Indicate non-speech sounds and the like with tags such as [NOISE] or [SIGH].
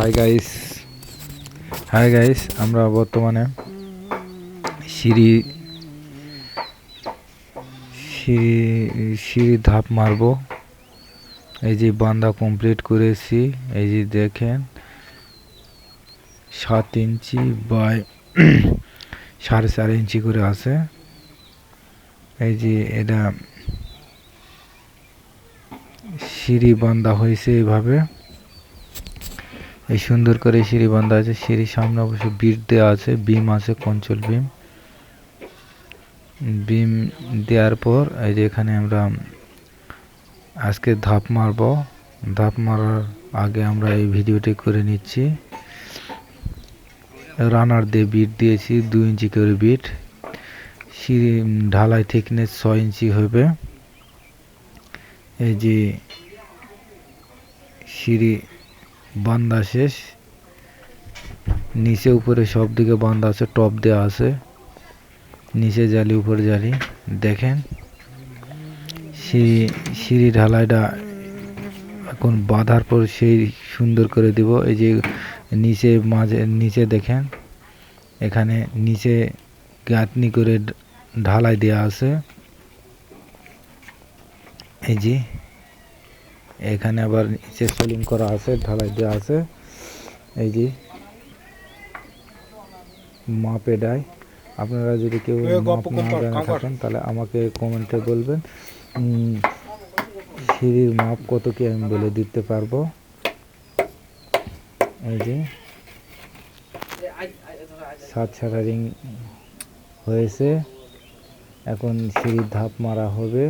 Hi guys hi guys আমরা বর্তমানে সিঁড়ি সিঁড়ি সিঁড়ি ধাপ মারবো এই যে বান্দা কমপ্লিট করেছি। এই যে দেখেন, সাত ইঞ্চি বাই [CLEARS THROAT] সাড়ে চার ইঞ্চি করে আছে। এই যে এটা সিঁড়ি বান্ধা হয়েছে এইভাবে এই সুন্দর করে সিঁড়ি বান্ধা আছে। সিঁড়ির সামনে অবশ্য বিট দেওয়া আছে। বিম আছে, কঞ্চল বিম। বিম দেওয়ার পর এই যে এখানে আমরা আজকে ধাপ মারবো। ধাপ মারার আগে আমরা এই ভিডিওটি করে নিচ্ছি। রানার দিয়ে বিট দিয়েছি দু ইঞ্চি করে বিট সিঁড়ি ঢালাই থিকনেস ছয় ইঞ্চি হবে। এই যে সিঁড়ি বান্দা শেষ। নিচে উপরে সব দিকে বান্দা আছে টপ দেওয়া আছে। নিচে জালি, উপরে জালি। দেখেন সিঁড়ি সিঁড়ি ঢালাইটা এখন বাঁধার পর সেই সুন্দর করে দিব। এই যে নিচে মাঝে, নিচে দেখেন, এখানে নিচে গাঁথনি করে ঢালাই দেওয়া আছে। এই যে এখানে আবার নিচে সেলিং করা আছে ঢালাই দেওয়া আছে। এই যে মাপে দেয়। আপনারা যদি কেউ মাপ না জেনে। থাকেন তাহলে আমাকে কমেন্টে বলবেন। সিঁড়ির মাপ কত কি আমি বলে দিতে পারব? এই যে সাত ছাড়া রিং হয়েছে। এখন সিঁড়ির ধাপ মারা হবে।